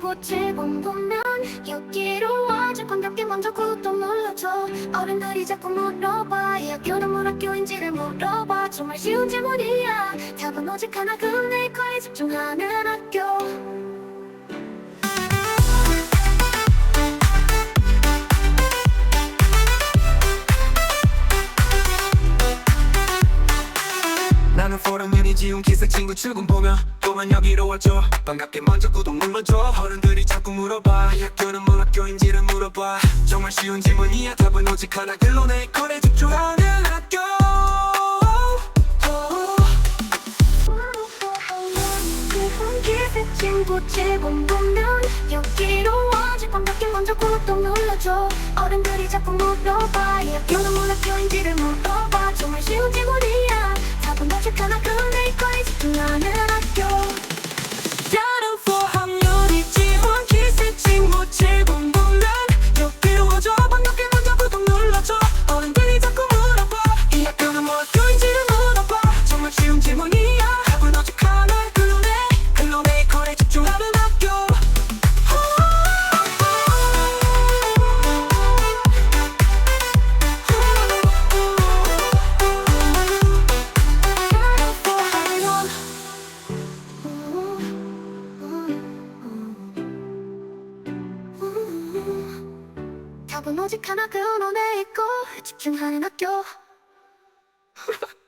친구들 궁금면 여기로 와줘 반갑게 먼저 구독 눌러줘. 어른들이 자꾸 물어봐 이 학교는 뭘 학교인지를 물어봐. 정말 쉬운 질문이야. 답은 오직 하나 그내 거에 집중하는 학교. 나는 포럼 연이 지운 기색 친구 출근 보면 또만 여기로 와줘 반갑게 먼저 구독 눌러줘. 어른들이 자꾸 물어봐. 이 학교는 뭘 학교인지를 물어봐. 정말 쉬운 질문이야. 답은 오직 하나. 글로 내 거래 집중하는 학교. 기색 친구들 궁금면 여기로 와줘. 반갑게 먼저 구독 눌러줘. 어른들이 자꾸 물어봐. 이 학교는 뭘 학교인지를 물어봐. 정말 쉬운 답은 오직 하나 그 언어에 있고 집중하는 학교.